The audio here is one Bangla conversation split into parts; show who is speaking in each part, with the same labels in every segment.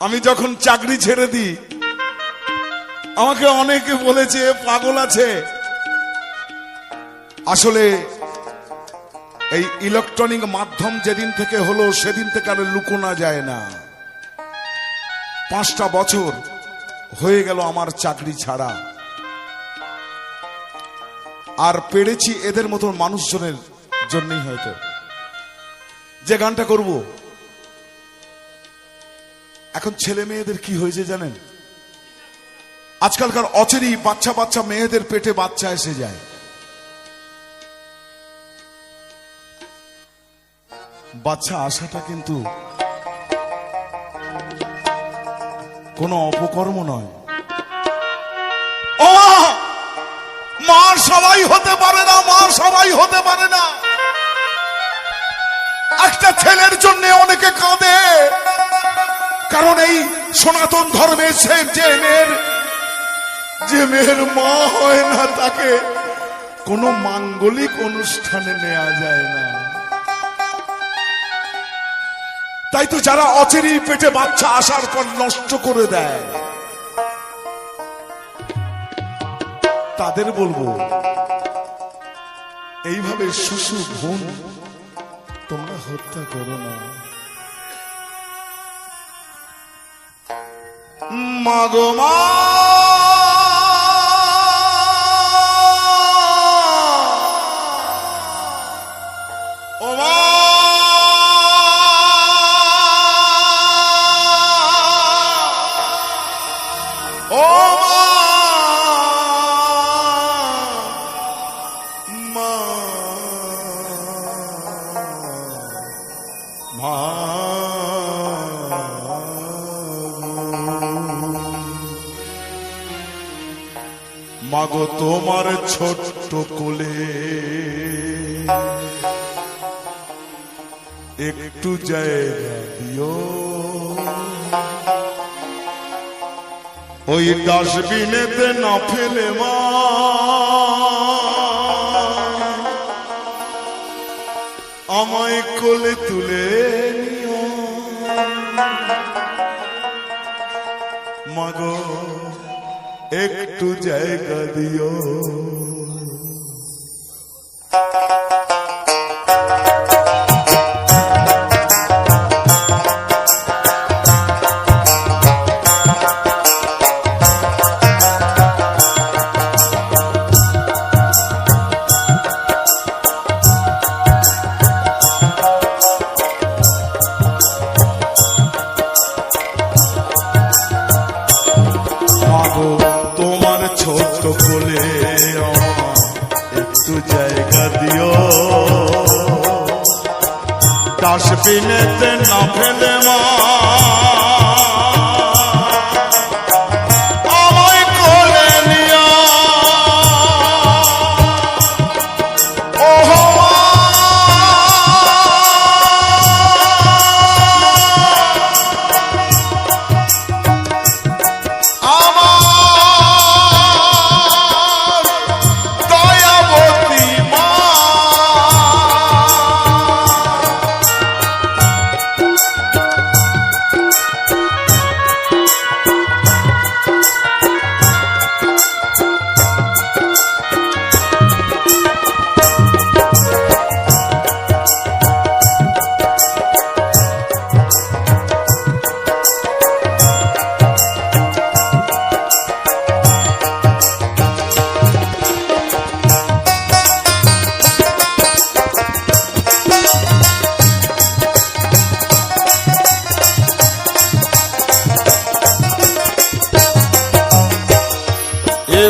Speaker 1: আমি যখন চাকরি ছেড়ে দিই, আমাকে অনেকে বলেছে, পাগল আছে। আসলে এই ইলেকট্রনিক মাধ্যম যেদিন থেকে হলো, সেদিন থেকে আর লুকোনা যায় না। পাঁচটা বছর হয়ে গেল আমার চাকরি ছাড়া। আর পেরেছি এদের মতন মানুষজনের জন্যই হয়তো। যে গানটা করব এখন ছেলে মেয়েদের কি হয়েছে জানেন? আজকালকার অচেরি বাচ্চা বাচ্চা মেয়েদের পেটে বাচ্চা এসে যায়। বাচ্চা আসাটা কিন্তু কোনো অপকর্ম নয়! মা সবাই হতে পারে না, মা সবাই হতে পারে না। একটা ছেলের জন্য অনেকে কাঁদে। কারণ এই সনাতন ধর্মের সে যে মেয়ের যে মেয়ের মা হয় না, তাকে কোনো মাঙ্গলিক অনুষ্ঠানে নেওয়া যায় না। তাই তো যারা অচেরি পেটে বাচ্চা আসার পর নষ্ট করে দেয়, তাদের বলব, এইভাবে শিশু বোন তোমরা হত্যা করো না। মা মাগো তোমার ছোট্ট কোলে। একটু জায়গা দিও। ওই ডাস্টবিনেতে না ফেলে মা। আমায় কোলে তুলে নিও। মাগো একটু জায়গা দিও। ডাস্টবিনেতে না ফেলে মা।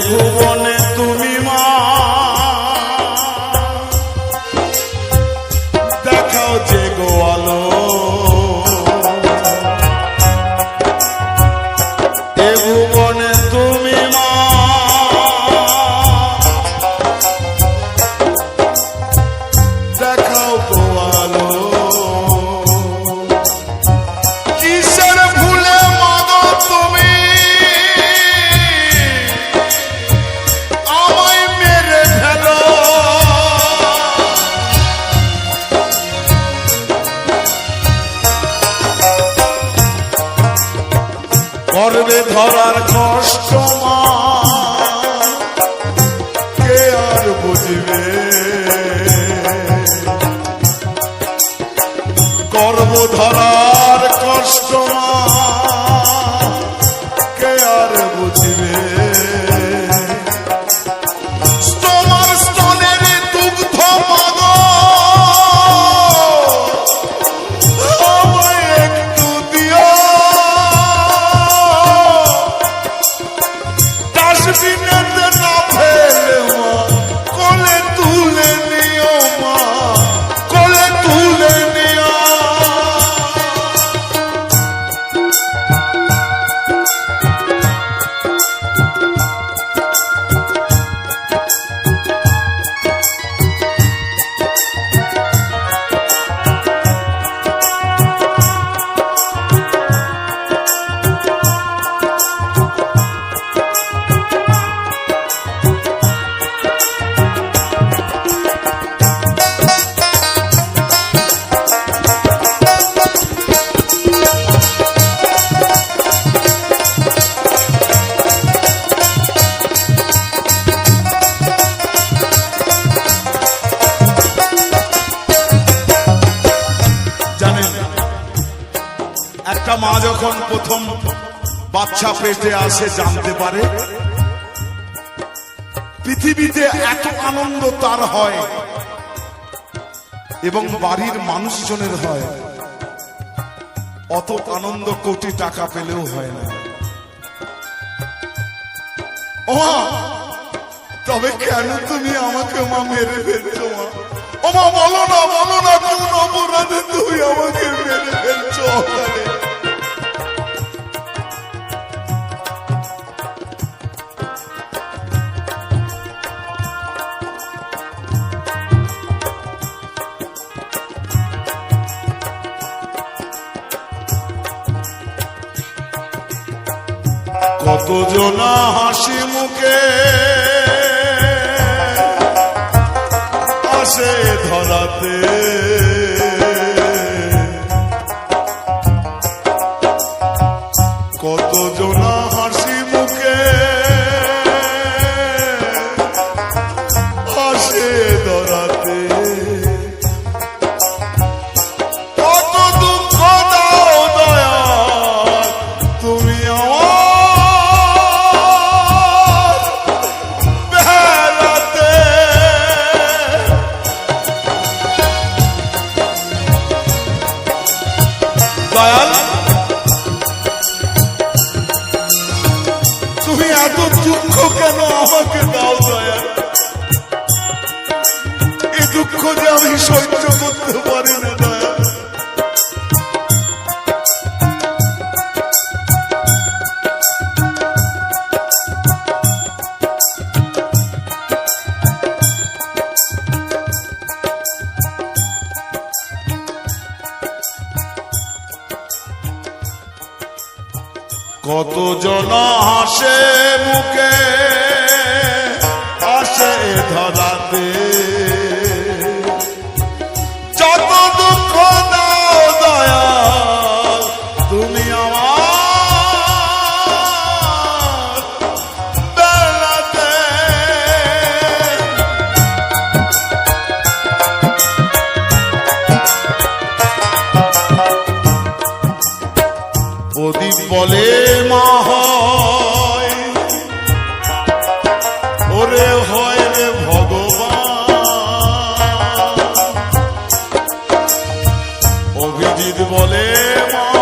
Speaker 1: ভুবনে তুমি গর্বে ধরার কষ্ট মা। যখন প্রথম বাচ্চা পেটে আসে, জানতে পারে পৃথিবীতে এত আনন্দ তার হয় এবং বাড়ির মানুষজনের হয়। অত আনন্দ কোটি টাকা পেলেও হয় না। ও তবে কেন তুমি আমাকে মা মেরে ফেলছো মা? ও মা বলো না বলো না, কোন অপরাধে তুমি আমাকে মেরে ফেলছো? ওখানে কত জনা হাসি মুখে আসে ধরাতে? কতজনা হাসি মুখে কত জন হাসে মুখে আসে ধরাতে। যত দুঃখ দাও দয়া তুমি আমার প্রদীপ বলে বলে মা।